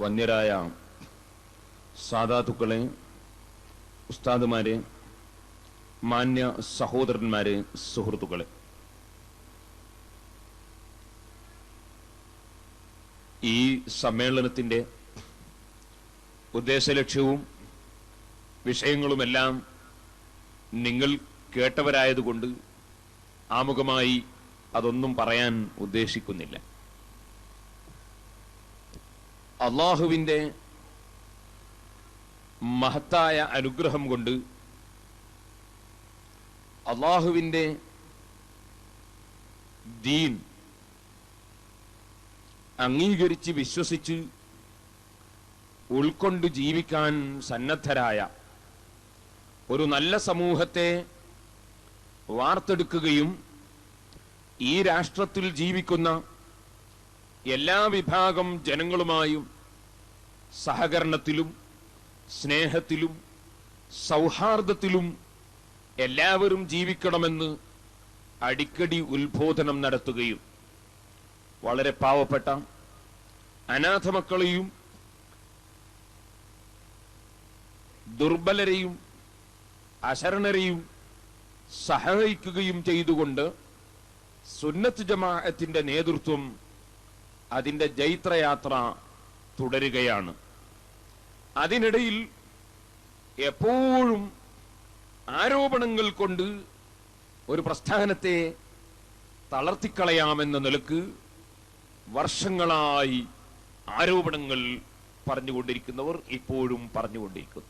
വന്യരായ സാധാതുക്കളെ ഉസ്താദുമാരെ മാന്യ സഹോദരന്മാരെ സുഹൃത്തുക്കളെ. ഈ സമ്മേളനത്തിന്റെ ഉദ്ദേശലക്ഷ്യവും വിഷയങ്ങളുമെല്ലാം നിങ്ങൾ കേട്ടവരായതുകൊണ്ട് ആമുഖമായി അതൊന്നും പറയാൻ ഉദ്ദേശിക്കുന്നില്ല. അള്ളാഹുവിന്റെ മഹത്തായ അനുഗ്രഹം കൊണ്ട് അള്ളാഹുവിന്റെ ദീൻ അംഗീകരിച്ച് വിശ്വസിച്ച് ഉൾക്കൊണ്ട് ജീവിക്കാൻ സന്നദ്ധരായ ഒരു നല്ല സമൂഹത്തെ വാർത്തെടുക്കുകയും ഈ രാഷ്ട്രത്തിൽ ജീവിക്കുന്ന എല്ലാ വിഭാഗം ജനങ്ങളുമായും സഹകരണത്തിലും സ്നേഹത്തിലും സൗഹാർദ്ദത്തിലും എല്ലാവരും ജീവിക്കണമെന്ന് അടിക്കടി ഉത്ബോധനം നടത്തുകയും വളരെ പാവപ്പെട്ട അനാഥമക്കളെയും ദുർബലരെയും അശരണരെയും സഹായിക്കുകയും ചെയ്തുകൊണ്ട് സുന്നത്ത് ജമാഅത്തിന്റെ നേതൃത്വം അതിന്റെ ജൈത്രയാത്ര തുടരുകയാണ്. അതിനിടയിൽ എപ്പോഴും ആരോപണങ്ങൾ കൊണ്ട് ഒരു പ്രസ്ഥാനത്തെ തളർത്തിക്കളയാമെന്ന നിലയ്ക്ക് വർഷങ്ങളായി ആരോപണങ്ങൾ പറഞ്ഞുകൊണ്ടിരിക്കുന്നവർ ഇപ്പോഴും പറഞ്ഞുകൊണ്ടിരിക്കുന്നു.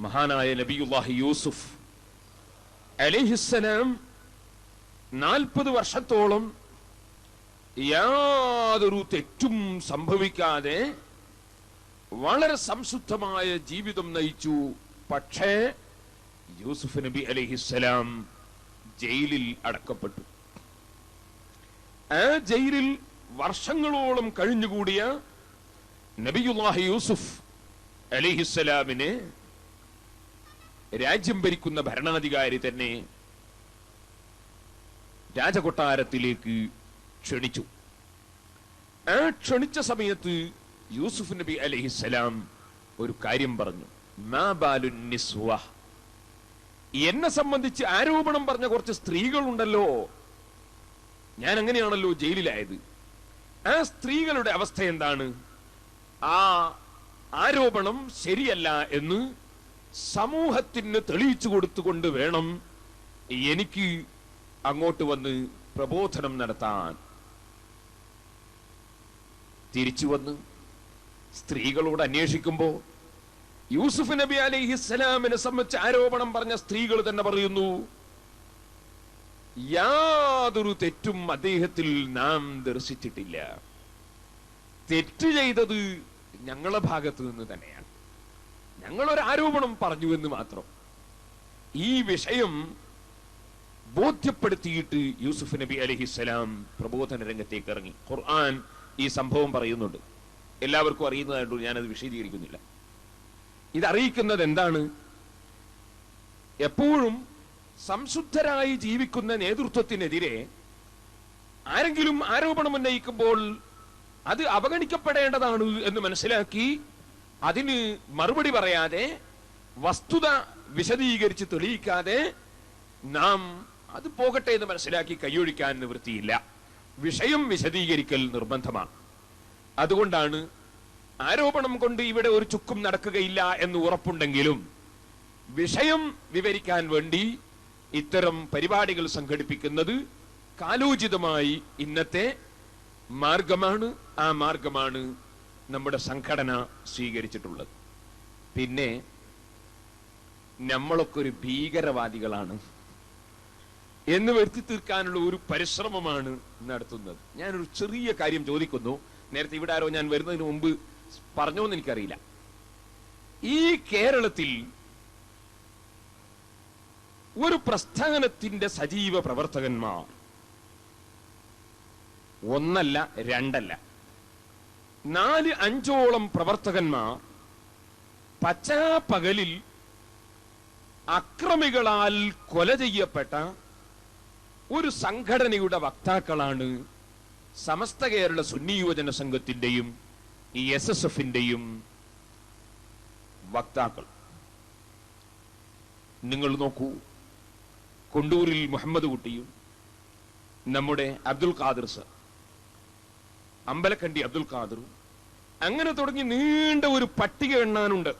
മഹാനായ നബിയുല്ലാഹി യൂസുഫ് അലിഹിസ്സലാം നാൽപ്പത് വർഷത്തോളം യാതൊരു തെറ്റും സംഭവിക്കാതെ വളരെ സംശുദ്ധമായ ജീവിതം നയിച്ചു. പക്ഷേ യൂസുഫ് നബി അലിഹിസ്സലാം ജയിലിൽ അടക്കപ്പെട്ടു. ആ ജയിലിൽ വർഷങ്ങളോളം കഴിഞ്ഞുകൂടിയ നബിയുല്ലാഹി യൂസുഫ് അലിഹിസ്സലാമിനെ രാജ്യം ഭരിക്കുന്ന ഭരണാധികാരി തന്നെ രാജകൊട്ടാരത്തിലേക്ക് ക്ഷണിച്ചു. ആ ക്ഷണിച്ച സമയത്ത് യൂസുഫ് നബി അലഹിസലാം ഒരു കാര്യം പറഞ്ഞു. എന്നെ സംബന്ധിച്ച് ആരോപണം പറഞ്ഞ കുറച്ച് സ്ത്രീകളുണ്ടല്ലോ. ഞാൻ അങ്ങനെയാണല്ലോ ജയിലിലായത്. ആ സ്ത്രീകളുടെ അവസ്ഥ എന്താണ്? ആ ആരോപണം ശരിയല്ല എന്ന് സമൂഹത്തിന് തെളിയിച്ചു കൊടുത്തുകൊണ്ട് വേണം എനിക്ക് അങ്ങോട്ട് വന്ന് പ്രബോധനം നടത്താൻ. തിരിച്ചു വന്ന് സ്ത്രീകളോട് അന്വേഷിക്കുമ്പോൾ യൂസുഫ് നബി അലൈഹി ഇസ്ലാമിനെ സംബന്ധിച്ച് ആരോപണം പറഞ്ഞ സ്ത്രീകൾ തന്നെ പറയുന്നു യാതൊരു തെറ്റും അദ്ദേഹത്തിൽ നാം ദർശിച്ചിട്ടില്ല. തെറ്റ് ചെയ്തത് ഞങ്ങളുടെ ഭാഗത്തു നിന്ന് തന്നെയാണ്. ഞങ്ങൾ ഒരു ആരോപണം പറഞ്ഞു എന്ന് മാത്രം. ഈ വിഷയം ബോധ്യപ്പെടുത്തിയിട്ട് യൂസുഫ് നബി അലഹിസ്സലാം പ്രബോധന രംഗത്തേക്ക് ഇറങ്ങി. ഖുർആൻ ഈ സംഭവം പറയുന്നുണ്ട്. എല്ലാവർക്കും അറിയുന്നതായിട്ട് ഞാനത് വിശദീകരിക്കുന്നില്ല. ഇത് എന്താണ് എപ്പോഴും സംശുദ്ധരായി ജീവിക്കുന്ന നേതൃത്വത്തിനെതിരെ ആരെങ്കിലും ആരോപണം ഉന്നയിക്കുമ്പോൾ അത് അവഗണിക്കപ്പെടേണ്ടതാണ് എന്ന് മനസ്സിലാക്കി അതിന് മറുപടി പറയാതെ വസ്തുത വിശദീകരിച്ച് തെളിയിക്കാതെ നാം അത് പോകട്ടെ എന്ന് മനസ്സിലാക്കി കൈയൊഴിക്കാൻ നിവൃത്തിയില്ല. വിഷയം വിശദീകരിക്കൽ നിർബന്ധമാണ്. അതുകൊണ്ടാണ് ആരോപണം കൊണ്ട് ഇവിടെ ഒരു ചുക്കും നടക്കുകയില്ല എന്ന് ഉറപ്പുണ്ടെങ്കിലും വിഷയം വിവരിക്കാൻ വേണ്ടി ഇത്തരം പരിപാടികൾ സംഘടിപ്പിക്കുന്നത് കാലോചിതമായി ഇന്നത്തെ മാർഗമാണ്. ആ മാർഗമാണ് നമ്മുടെ സംഘടന സ്വീകരിച്ചിട്ടുള്ളത്. പിന്നെ നമ്മളൊക്കെ ഒരു ഭീകരവാദികളാണ്. എന്ന് വരുത്തി തീർക്കാനുള്ള ഒരു പരിശ്രമമാണ് നടത്തുന്നത്. ഞാനൊരു ചെറിയ കാര്യം ചോദിക്കുന്നു. നേരത്തെ ഇവിടെ ആരോ ഞാൻ വരുന്നതിന് മുമ്പ് പറഞ്ഞോന്ന് എനിക്കറിയില്ല. ഈ കേരളത്തിൽ ഒരു പ്രസ്ഥാനത്തിന്റെ സജീവ പ്രവർത്തകന്മാർ ഒന്നല്ല രണ്ടല്ല. നാല് അഞ്ചോളം പ്രവർത്തകന്മാർ പച്ചാപ്പകലിൽ അക്രമികളാൽ കൊല ചെയ്യപ്പെട്ട ഒരു സംഘടനയുടെ വക്താക്കളാണ് സമസ്ത കേരള സുന്നി യുവജന സംഘത്തിന്റെയും ഈ എസ് എസ് എഫിന്റെയും വക്താക്കൾ. നിങ്ങൾ നോക്കൂ കൊണ്ടൂരിൽ മുഹമ്മദ് കുട്ടിയും നമ്മുടെ അബ്ദുൽ ഖാദിർ സർ അമ്പലക്കണ്ടി അബ്ദുൽ ഖാദറും അങ്ങനെ തുടങ്ങി നീണ്ട ഒരു പട്ടിക എണ്ണാനുണ്ട്.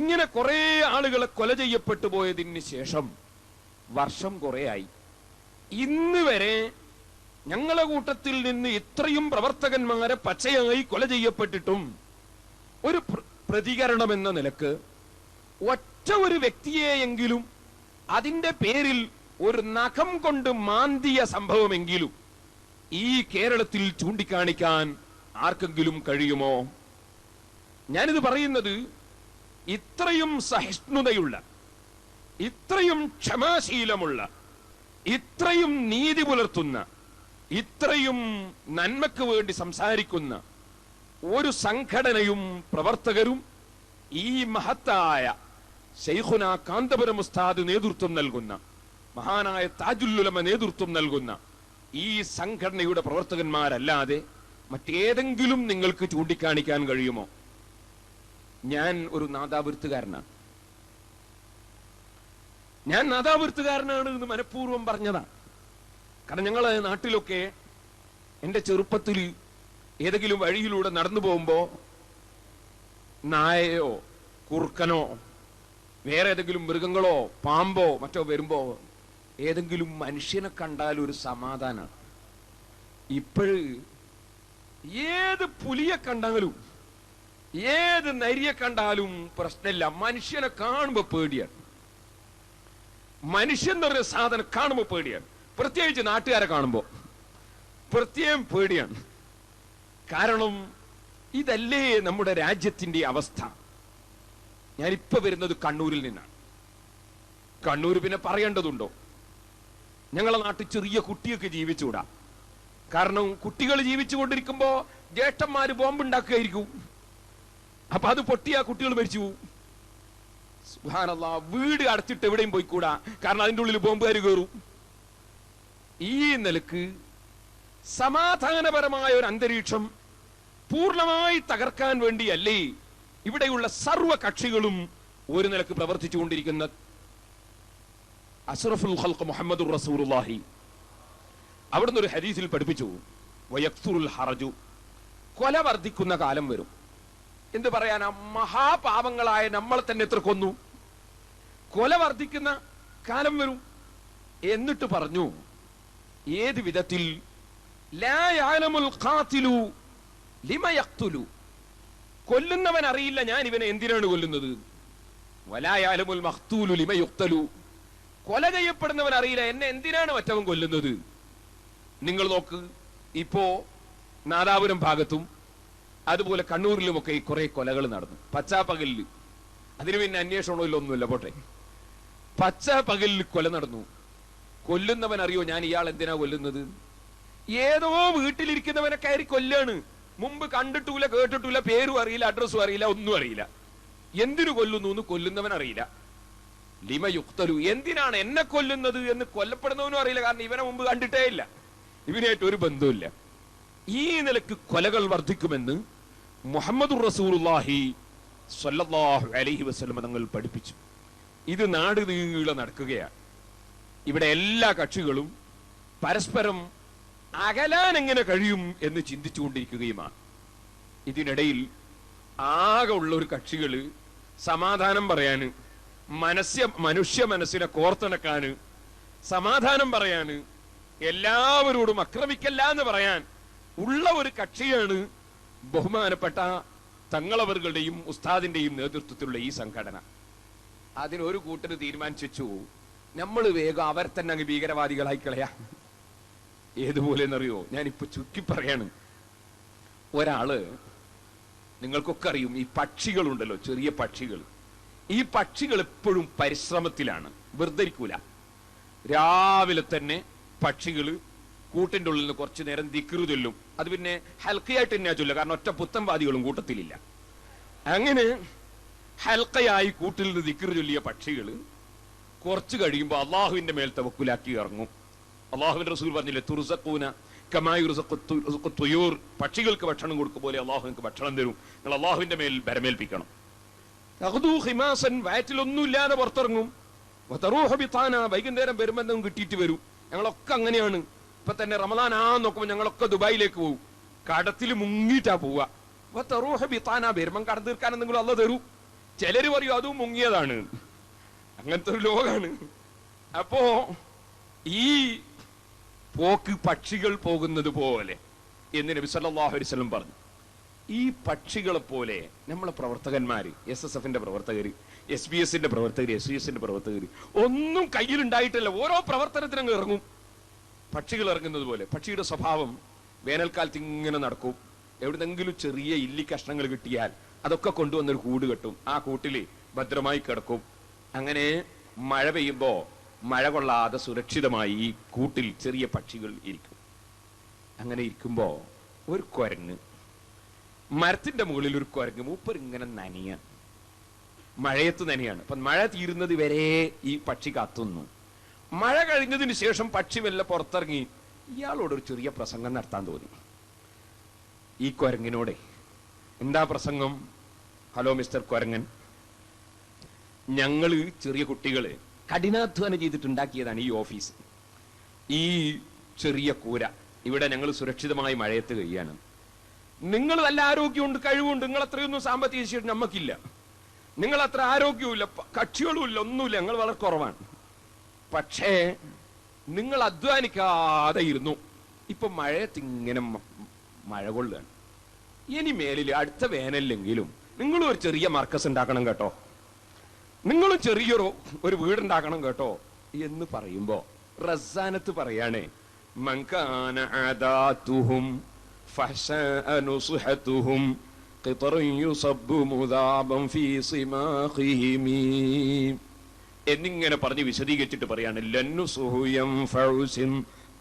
ഇങ്ങനെ കുറെ ആളുകളെ കൊല ചെയ്യപ്പെട്ടു പോയതിന് ശേഷം വർഷം കുറേയായി. ഇന്ന് വരെ ഞങ്ങളെ കൂട്ടത്തിൽ നിന്ന് ഇത്രയും പ്രവർത്തകന്മാരെ പച്ചയായി കൊല ചെയ്യപ്പെട്ടിട്ടും ഒരു പ്രതികരണം എന്ന നിലയ്ക്ക് ഒറ്റ ഒരു വ്യക്തിയെയെങ്കിലും അതിന്റെ പേരിൽ ഒരു നഖം കൊണ്ട് മാന്തിയ സംഭവമെങ്കിലും ഈ കേരളത്തിൽ ചൂണ്ടിക്കാണിക്കാൻ ആർക്കെങ്കിലും കഴിയുമോ? ഞാനിത് പറയുന്നത് ഇത്രയും സഹിഷ്ണുതയുള്ള ഇത്രയും ക്ഷമാശീലമുള്ള ഇത്രയും നീതി പുലർത്തുന്ന ഇത്രയും നന്മക്ക് വേണ്ടി സംസാരിക്കുന്ന ഒരു സംഘടനയും പ്രവർത്തകരും ഈ മഹത്തായ ശൈഖുന കാന്തപുരം ഉസ്താദ് നേതൃത്വം നൽകുന്ന മഹാനായ താജുല്ലുലമ നേതൃത്വം നൽകുന്ന ഈ സംഘടനയുടെ പ്രവർത്തകന്മാരല്ലാതെ മറ്റേതെങ്കിലും നിങ്ങൾക്ക് ചൂണ്ടിക്കാണിക്കാൻ കഴിയുമോ? ഞാൻ ഒരു നാദാവൃത്തുകാരനാണ് ഞാൻ നാദാവൃത്തുകാരനാണ് എന്ന് മനഃപൂർവം പറഞ്ഞതാണ് കാരണം ഞങ്ങളെ നാട്ടിലൊക്കെ എന്റെ ചെറുപ്പത്തിൽ ഏതെങ്കിലും വഴിയിലൂടെ നടന്നു പോകുമ്പോ നായയോ കുറുക്കനോ വേറെ ഏതെങ്കിലും മൃഗങ്ങളോ പാമ്പോ മറ്റോ വരുമ്പോ ഏതെങ്കിലും മനുഷ്യനെ കണ്ടാൽ ഒരു സമാധാനമാണ് ഇപ്പോഴ് ഏത് പുലിയെ കണ്ടാലും ഏത് നരിയെ കണ്ടാലും പ്രശ്നമില്ല. മനുഷ്യനെ കാണുമ്പോ പേടിയാണ്. മനുഷ്യൻ എന്ന് പറയുന്ന സാധനം കാണുമ്പോ പേടിയാണ്. പ്രത്യേകിച്ച് നാട്ടുകാരെ കാണുമ്പോ. പ്രത്യേകം പേടിയാണ്. കാരണം ഇതല്ലേ നമ്മുടെ രാജ്യത്തിന്റെ അവസ്ഥ. ഞാനിപ്പോ വരുന്നത് കണ്ണൂരിൽ നിന്നാണ്. കണ്ണൂർ പിന്നെ പറയേണ്ടതുണ്ടോ? ഞങ്ങളെ നാട്ടിൽ ചെറിയ കുട്ടിയൊക്കെ ജീവിച്ചുകൂടാ. കാരണം കുട്ടികൾ ജീവിച്ചുകൊണ്ടിരിക്കുമ്പോൾ ജ്യേഷ്ഠന്മാര് ബോംബുണ്ടാക്കുകയായിരിക്കും. അപ്പൊ അത് പൊട്ടിയാ കുട്ടികൾ മരിച്ചു പോവും. സുബ്ഹാനല്ലാ, വീട് അടച്ചിട്ട് എവിടെയും പോയി കൂടാ കാരണം അതിന്റെ ഉള്ളിൽ ബോംബുകാർ കയറും ഈ നിലയ്ക്ക് സമാധാനപരമായ ഒരു അന്തരീക്ഷം പൂർണമായി തകർക്കാൻ വേണ്ടിയല്ലേ ഇവിടെയുള്ള സർവ കക്ഷികളും ഒരു നിലയ്ക്ക് പ്രവർത്തിച്ചുകൊണ്ടിരിക്കുന്ന അഷ്റഫുൽ ഖൽഖ് മുഹമ്മദുർ റസൂലുള്ളാഹി. അവിടുന്ന് ഒരു ഹദീസിൽ പഠിപ്പിച്ചു. വയക്തുറുൽ ഹറജു. കൊല വർദ്ധിക്കുന്ന കാലം വരും. എന്ത് പറയാനാ? മഹാപാപങ്ങളായ നമ്മളെ തന്നെ എത്ര കൊന്നു. കൊല വർദ്ധിക്കുന്ന കാലം വരും. എന്നിട്ട് പറഞ്ഞു ഏത് വിധത്തിൽ? കൊല്ലുന്നവൻ അറിയില്ല ഞാൻ ഇവനെ എന്തിനാണ് കൊല്ലുന്നത്? വലാ യഅലമുൽ മഖ്തൂലു ലിമയുക്തലു കൊല ചെയ്യപ്പെടുന്നവൻ അറിയില്ല എന്നെ എന്തിനാണ് മറ്റവൻ കൊല്ലുന്നത്? നിങ്ങൾ നോക്ക് ഇപ്പോ നാദാപുരം ഭാഗത്തും അതുപോലെ കണ്ണൂരിലുമൊക്കെ ഈ കുറെ കൊലകൾ നടന്നു. പച്ചാപ്പകലിൽ അതിന് പിന്നെ അന്വേഷണമില്ല ഒന്നുമില്ല പോട്ടെ. പച്ച പകലിൽ കൊല നടന്നു. കൊല്ലുന്നവൻ അറിയോ ഞാൻ ഇയാൾ എന്തിനാ കൊല്ലുന്നത്? ഏതോ വീട്ടിലിരിക്കുന്നവനെ കയറി കൊല്ലാണ്. മുമ്പ് കണ്ടിട്ടൂല കേട്ടിട്ടൂല പേരും അറിയില്ല അഡ്രസ്സും അറിയില്ല ഒന്നും അറിയില്ല. എന്തിനു കൊല്ലുന്നു എന്ന് കൊല്ലുന്നവൻ അറിയില്ല. ലിമ യുക്തലു. എന്തിനാണ് എന്നെ കൊല്ലുന്നത് എന്ന് കൊല്ലപ്പെടുന്നവനും അറിയില്ല കാരണം ഇവനെ മുമ്പ് കണ്ടിട്ടേ ഇല്ല. ഇവനായിട്ട് ഒരു ബന്ധവുമില്ല. ഈ നിലയ്ക്ക് കൊലകൾ വർദ്ധിക്കുമെന്ന് മുഹമ്മദ് റസൂലുള്ളാഹി സ്വല്ലല്ലാഹു അലൈഹി വസല്ലം തങ്ങൾ പഠിപ്പിച്ചു. ഇത് നാട് നീങ്ങുകയുള്ള നടക്കുകയാണ്. ഇവിടെ എല്ലാ കക്ഷികളും പരസ്പരം അകലാൻ എങ്ങനെ കഴിയും എന്ന് ചിന്തിച്ചുകൊണ്ടിരിക്കുകയുമാണ്. ഇതിനിടയിൽ ആകെ ഉള്ള ഒരു കക്ഷികൾ സമാധാനം പറയാന് മനസ്യ മനുഷ്യ മനസ്സിനെ കോർത്തിണക്കാന് സമാധാനം പറയാന് എല്ലാവരോടും ആക്രമിക്കല്ല എന്ന് പറയാൻ ഉള്ള ഒരു കക്ഷിയാണ് ബഹുമാനപ്പെട്ട തങ്ങളവറുകളുടെയും ഉസ്താദിന്റെയും നേതൃത്വത്തിലുള്ള ഈ സംഘടന. അതിനൊരു കൂട്ടർ തീരുമാനിച്ചു നമ്മൾ വേഗം അവർ തന്നെ അങ്ങ് ഭീകരവാദികളായി കളയാ. ഏതുപോലെ എന്നറിയോ ഞാനിപ്പോ ചുരുക്കി പറയാണ്. ഒരാൾ നിങ്ങൾക്കൊക്കെ അറിയും ഈ പക്ഷികളുണ്ടല്ലോ ചെറിയ പക്ഷികൾ. ഈ പക്ഷികൾ എപ്പോഴും പരിശ്രമത്തിലാണ് വെറുതെ ഇരിക്കൂല രാവിലെ തന്നെ പക്ഷികൾ കൂട്ടിന്റെ ഉള്ളിൽ നിന്ന് കുറച്ചു നേരം ദിക്റ് ചൊല്ലും. അത് പിന്നെ ഹൽക്കയായിട്ട് തന്നെയാ ചൊല്ലുക. കാരണം ഒറ്റ പുത്തൻവാദികളും കൂട്ടത്തിലില്ല. അങ്ങനെ ഹൽക്കയായി കൂട്ടിൽ നിന്ന് ദിക്കർ ചൊല്ലിയ പക്ഷികൾ കുറച്ച് കഴിയുമ്പോൾ അള്ളാഹുവിന്റെ മേൽ തവക്കുലാക്കി ഇറങ്ങും. അള്ളാഹുവിന്റെ റസൂൽ പറഞ്ഞില്ലേ തുർസക്കൂന കമായി തുയൂർ പക്ഷികൾക്ക് ഭക്ഷണം കൊടുക്കും പോലെ അള്ളാഹുവിനക്ക് ഭക്ഷണം തരും. നിങ്ങൾ അള്ളാഹുവിന്റെ മേൽ ബരമേൽപ്പിക്കണം ഹിമാസൻ ഹിമാസൻ വയറ്റിലൊന്നുമില്ലാതെ പുറത്തിറങ്ങും. വൈകുന്നേരം വരുമ്പോൾ കിട്ടിയിട്ട് വരും. ഞങ്ങളൊക്കെ അങ്ങനെയാണ്. ഇപ്പൊ തന്നെ റമദാൻ ആ നോക്കുമ്പോൾ ഞങ്ങളൊക്കെ ദുബായിലേക്ക് പോകും കടത്തിൽ മുങ്ങിയിട്ടാ പോവുക. ബിത്താന വരുമ്പം കടം തീർക്കാൻ എന്തെങ്കിലും അല്ല തരൂ. ചിലര് പറയും അതും മുങ്ങിയതാണ്. അങ്ങനത്തെ ഒരു ലോകാണ്. അപ്പോ ഈ പോക്ക് പക്ഷികൾ പോകുന്നത് പോലെ എന്ന് നബി സല്ലല്ലാഹു അലൈഹി വസല്ലം പറഞ്ഞു. ഈ പക്ഷികളെ പോലെ നമ്മളെ പ്രവർത്തകന്മാര് എസ് എസ് എഫിന്റെ പ്രവർത്തകർ എസ് ബി എസിന്റെ പ്രവർത്തകർ എസ് ബി എസിന്റെ പ്രവർത്തകർ ഒന്നും കയ്യിലുണ്ടായിട്ടില്ല. ഓരോ പ്രവർത്തനത്തിനും ഇറങ്ങും. പക്ഷികൾ ഇറങ്ങുന്നത് പോലെ പക്ഷിയുടെ സ്വഭാവം വേനൽക്കാലത്ത് ഇങ്ങനെ നടക്കും. എവിടുന്നെങ്കിലും ചെറിയ ഇല്ലി കഷ്ണങ്ങൾ കിട്ടിയാൽ അതൊക്കെ കൊണ്ടുവന്നൊരു കൂട് കെട്ടും. ആ കൂട്ടിൽ ഭദ്രമായി കിടക്കും. അങ്ങനെ മഴ പെയ്യുമ്പോൾ മഴ കൊള്ളാതെ സുരക്ഷിതമായി ഈ കൂട്ടിൽ ചെറിയ പക്ഷികൾ ഇരിക്കും. അങ്ങനെ ഇരിക്കുമ്പോൾ ഒരു കുരങ്ങ്. മരത്തിന്റെ മുകളിൽ ഒരു കുരങ്ങ് മൂപ്പർ ഇങ്ങനെ നനിയാണ്. മഴയത്ത് നനിയാണ്. അപ്പം മഴ തീരുന്നത് വരെ ഈ പക്ഷി കാത്തുന്നു. മഴ കഴിഞ്ഞതിന് ശേഷം പക്ഷി വല്ല പുറത്തിറങ്ങി. ഇയാളോട് ഒരു ചെറിയ പ്രസംഗം നടത്താൻ തോന്നി. ഈ കുരങ്ങിനോടെ എന്താ പ്രസംഗം? ഹലോ മിസ്റ്റർ കുരങ്ങൻ. ഞങ്ങൾ ചെറിയ കുട്ടികൾ കഠിനാധ്വാനം ചെയ്തിട്ടുണ്ടാക്കിയതാണ് ഈ ഓഫീസ്. ഈ ചെറിയ കൂര ഇവിടെ ഞങ്ങൾ സുരക്ഷിതമായി മഴയത്ത് കഴിയാണ്. നിങ്ങൾ നല്ല ആരോഗ്യമുണ്ട് കഴിവുണ്ട് നിങ്ങൾ അത്രയൊന്നും സാമ്പത്തിക ശേഷി നമുക്കില്ല നിങ്ങൾ അത്ര ആരോഗ്യവും ഇല്ല കക്ഷികളും ഇല്ല ഒന്നുമില്ല ഞങ്ങൾ വളരെ കുറവാണ്. പക്ഷേ നിങ്ങൾ അധ്വാനിക്കാതെ ഇരുന്നു ഇപ്പൊ മഴയത്ത് ഇങ്ങനെ മഴ കൊള്ളുകയാണ്. ഇനി മേലിൽ അടുത്ത വേനലിലെങ്കിലും നിങ്ങളും ഒരു ചെറിയ മർക്കസ് ഉണ്ടാക്കണം കേട്ടോ. നിങ്ങളും ചെറിയൊരു ഒരു വീടുണ്ടാക്കണം കേട്ടോ എന്ന് പറയുമ്പോ റസാനത്ത് പറയാണേ എന്നിങ്ങനെ പറഞ്ഞ് വിശദീകരിച്ചിട്ട് പറയാണ് ലന്നു സുഹുയം ഫൗസിൻ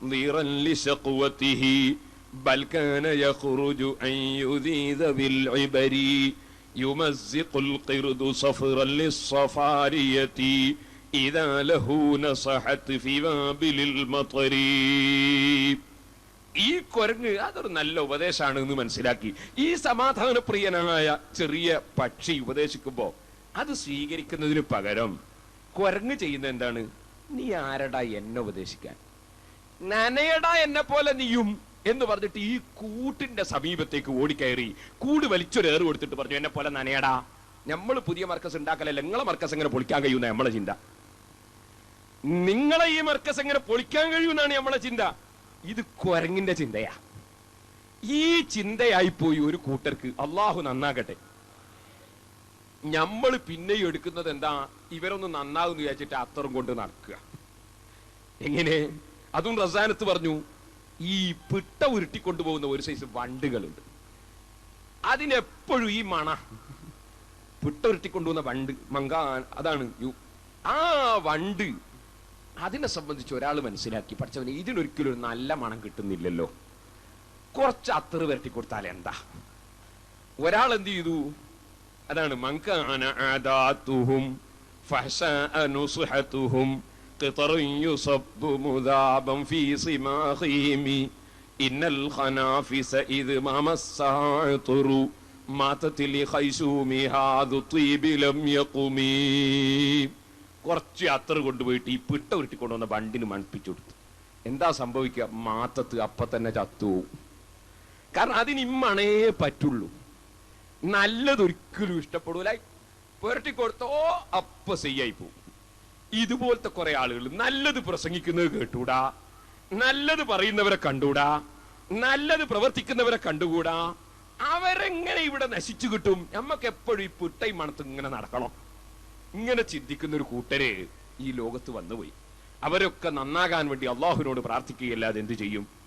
ضيرا لشقوته بل كان يخرج أن يذيذ بالعبر يمزق القرد صفرا للصفارية إذا له نصحت في بابل المطر ഈ കുരങ്ങ് അതൊരു നല്ല ഉപദേശമാണ് എന്ന് മനസ്സിലാക്കി ഈ സമാധാനപ്രിയനായ ചെറിയ പക്ഷി ഉപദേശിക്കുമ്പോ അത് സ്വീകരിക്കുന്നതിന് പകരം കുരങ്ങ് ചെയ്യുന്ന എന്താണ്? നീ ആരടാ എന്നെ ഉപദേശിക്കാൻ? നനയടാ എന്നെ പോലെ നീയും എന്ന് പറഞ്ഞിട്ട് ഈ കൂട്ടിന്റെ സമീപത്തേക്ക് ഓടിക്കയറി കൂട് വലിച്ചൊരു ഏറ് കൊടുത്തിട്ട് പറഞ്ഞു എന്നെ പോലെ നനയടാ. നമ്മൾ പുതിയ മർക്കസ് ഉണ്ടാക്കലല്ല നിങ്ങളെ മർക്കസ് എങ്ങനെ പൊളിക്കാൻ കഴിയുന്ന നമ്മളെ ചിന്ത. നിങ്ങളെ ഈ മർക്കസ് എങ്ങനെ പൊളിക്കാൻ കഴിയുമെന്നാണ് നമ്മളെ ചിന്ത. ഇത് കുരങ്ങിന്റെ ചിന്തയാ. ഈ ചിന്തയായി പോയി ഒരു കൂട്ടർക്ക് അള്ളാഹു നന്നാകട്ടെ. നമ്മൾ പിന്നെയും എടുക്കുന്നത് എന്താ? ഇവരൊന്ന് നന്നാകുന്നു വിചാരിച്ചിട്ട് അത്തറും കൊണ്ട് നടക്കുക. എങ്ങനെ? അതും റസാനത്ത് പറഞ്ഞു ഈ പിട്ട ഉരുട്ടിക്കൊണ്ടുപോകുന്ന ഒരു സൈസ് വണ്ടുകളുണ്ട്. അതിനെപ്പോഴും ഈ മണ പിട്ട ഉരുട്ടിക്കൊണ്ടുപോകുന്ന വണ്ട് മങ്ക അതാണ് യു- ആ വണ്ട് അതിനെ സംബന്ധിച്ച് ഒരാൾ മനസ്സിലാക്കി പഠിച്ചവന് ഇതിനൊരിക്കലും ഒരു നല്ല മണം കിട്ടുന്നില്ലല്ലോ. കുറച്ച് അത്തറ് വരട്ടി കൊടുത്താൽ എന്താ? ഒരാൾ എന്ത് ചെയ്തു? അതാണ് മങ്കാന ആദാത്തുഹും ഫഹശാഅ നുസ്ഹതുഹും قطر يصب مذابا في صماخهم إن الخنافس إذ ما مسها عطر ماتت لخيشومها ذو طيب لم يقم കുറച്ച് അത്തറ് കൊണ്ടുപോയിട്ട് ഈ പിട്ട ഉരുട്ടി കൊണ്ടുവന്ന വണ്ടിന് മൺപ്പിച്ചു കൊടുത്തു എന്താ സംഭവിക്കുക മാത്തത്ത് അപ്പൊ തന്നെ ചത്തുപോകും കാരണം അതിന് ഇമ്മണേ പറ്റുള്ളൂ നല്ലതൊരിക്കലും ഇഷ്ടപ്പെടൂല. പുരട്ടി കൊടുത്തോ അപ്പ സെയ്യായി പോകും. ഇതുപോലത്തെ കുറെ ആളുകൾ നല്ലത് പ്രസംഗിക്കുന്നത് കേട്ടൂടാ നല്ലത് പറയുന്നവരെ കണ്ടൂടാ നല്ലത് പ്രവർത്തിക്കുന്നവരെ കണ്ടുകൂടാ. അവരെങ്ങനെ ഇവിടെ നശിച്ചു കിട്ടും? നമ്മക്ക് എപ്പോഴും ഈ പുട്ടൈ മണത്ത് ഇങ്ങനെ നടക്കണം. ഇങ്ങനെ ചിന്തിക്കുന്ന ഒരു കൂട്ടരെ ഈ ലോകത്ത് വന്നുപോയി. അവരൊക്കെ നന്നാകാൻ വേണ്ടി അള്ളാഹുവിനോട് പ്രാർത്ഥിക്കുകയല്ലാതെ എന്ത് ചെയ്യും?